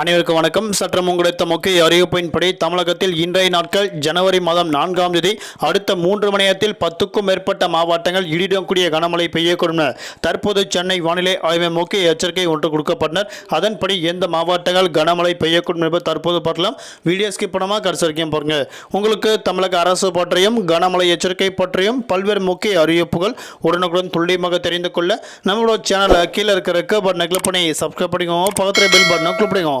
அனைவருக்கும் வணக்கம். சற்றம் உங்களுக்கு முக்கிய அறிவிப்பின்படி தமிழகத்தில் இன்றைய நாட்கள் ஜனவரி மாதம் நான்காம் தேதி அடுத்த மூன்று மணி நேரத்தில் பத்துக்கும் மேற்பட்ட மாவட்டங்கள் இடிடக்கூடிய கனமழை பெய்யக்கூடும். தற்போது சென்னை வானிலை ஆய்வு முக்கிய எச்சரிக்கை ஒன்று கொடுக்கப்பட்டனர். அதன்படி எந்த மாவட்டங்கள் கனமழை பெய்யக்கூடும் என்பது தற்போது பார்க்கலாம். வீடியோ ஸ்கிப் பண்ணாமல் கடைசி வரைக்கும் பாருங்க. உங்களுக்கு தமிழக அரசு பற்றியும் கனமழை எச்சரிக்கை பற்றியும் பல்வேறு முக்கிய அறிவிப்புகள் உடனுக்குடன் துல்லியமாக தெரிந்து கொள்ள நம்மளோட சேனலை கீழே இருக்கிற பட்டனை கிளிக் பண்ணி சப்ஸ்கிரைப் பண்ணிக்கோங்க. பக்கத்தில் பில் பட்டனை கிளிக் பண்ணிக்கோங்க.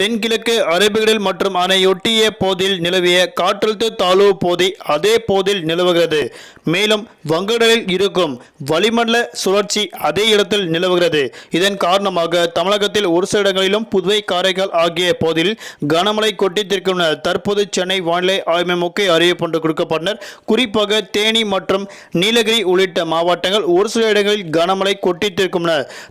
தென்கிழக்கு அரபிகடல் மற்றும் அணையொட்டிய போதில் நிலவிய காற்றழுத்த தாழ்வு போதி அதே போதில் நிலவுகிறது. மேலும் வங்கடலில் இருக்கும் வளிமண்டல சுழற்சி அதே இடத்தில் நிலவுகிறது. இதன் காரணமாக தமிழகத்தில் ஒரு சில இடங்களிலும் புதுவை காரைக்கால் ஆகிய போதில் கனமழை கொட்டித்திருக்கும் தற்போது சென்னை வானிலை ஆய்வு முக்கிய அறிவிப்பு கொடுக்கப்பட்டனர். குறிப்பாக தேனி மற்றும் நீலகிரி உள்ளிட்ட மாவட்டங்கள் ஒரு சில இடங்களில் கனமழை கொட்டித்திருக்கும்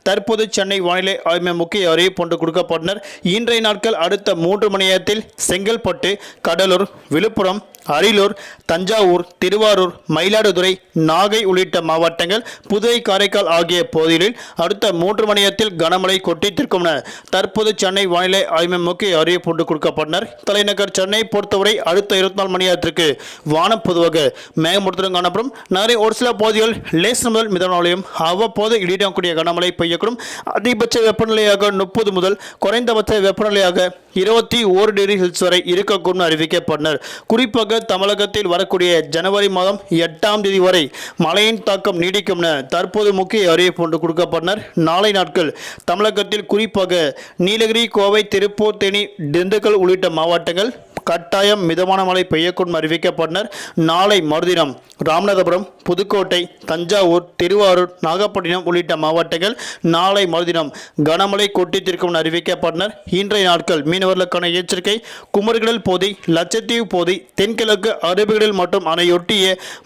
தற்போது சென்னை வானிலை ஆய்வு முக்கிய அறிவிப்பு கொடுக்கப்பட்டனர். இன்றைய நாட்கள் அடுத்த மூன்று மணி நேரத்தில் செங்கல்பட்டு கடலூர் விழுப்புரம் அரியலூர் தஞ்சாவூர் திருவாரூர் மயிலாடுதுறை நாகை உள்ளிட்ட மாவட்டங்கள் புதுவை காரைக்கால் ஆகிய பகுதிகளில் அடுத்த மூன்று மணி நேரத்தில் கனமழை கொட்டித்திருக்கும் என தற்போது சென்னை வானிலை ஆய்வு முக்கிய அறிவிப்பு ஒன்று கொடுக்கப்பட்டனர். தலைநகர் சென்னை பொறுத்தவரை அடுத்த இருபத்தி நாலு மணி நேரத்திற்கு வானம் பொதுவாக மேகமூட்டத்துடன் காணப்படும். நகரின் ஒரு சில பகுதிகள் லேஸ் முதல் மிதமாலையும் அவ்வப்போது இடிடக்கூடிய கனமழை பெய்யக்கூடும். அதிகபட்ச வெப்பநிலையாக முப்பது முதல் குறைந்தபட்ச வெப்பநிலையாக இருபத்தி ஓரு டிகிரி செல்சியஸ் வரை இருக்கக்கூடும் அறிவிக்கப்பட்டனர். குறிப்பாக தமிழகத்தில் வரக்கூடிய ஜனவரி மாதம் எட்டாம் தேதி வரை மழையின் தாக்கம் நீடிக்கும் என தற்போது முக்கிய அறிவிப்பு ஒன்று கொடுக்கப்பட்டனர். நாளை நாட்கள் தமிழகத்தில் குறிப்பாக நீலகிரி கோவை திருப்பூர் தேனி திண்டுக்கல் உள்ளிட்ட மாவட்டங்கள் கட்டாயம் மிதமான மழை பெய்யக்கூடும் அறிவிக்கப்பட்டனர். நாளை மறுதினம் ராமநாதபுரம் புதுக்கோட்டை தஞ்சாவூர் திருவாரூர் நாகப்பட்டினம் உள்ளிட்ட மாவட்டங்கள் நாளை மறுதினம் கனமழை கொட்டித்திருக்கும் அறிவிக்கப்பட்டனர். இன்றைய நாட்கள் மீனவர்களுக்கான எச்சரிக்கை குமரிகடல் போதை லட்சத்தீவு போதை தென்கிழக்கு அரபிக்கடல் மற்றும் அணையொட்டிய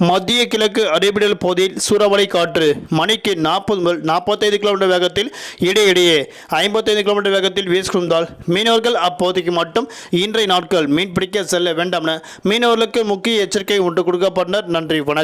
மத்திய கிழக்கு அரபிக்கடல் போதையில் சூறாவளி காற்று மணிக்கு நாற்பது முதல் நாற்பத்தைந்து கிலோமீட்டர் வேகத்தில் இடையிடையே ஐம்பத்தைந்து கிலோமீட்டர் வேகத்தில் வீசிக்கொண்டால் மீனவர்கள் அப்போதைக்கு மட்டும் இன்றைய நாட்கள் மீன் பிடிக்க செல்ல வேண்டாம் என மீனவர்களுக்கு முக்கிய எச்சரிக்கை ஒன்று கொடுக்கப்பட்டனர். நன்றி வணக்கம்.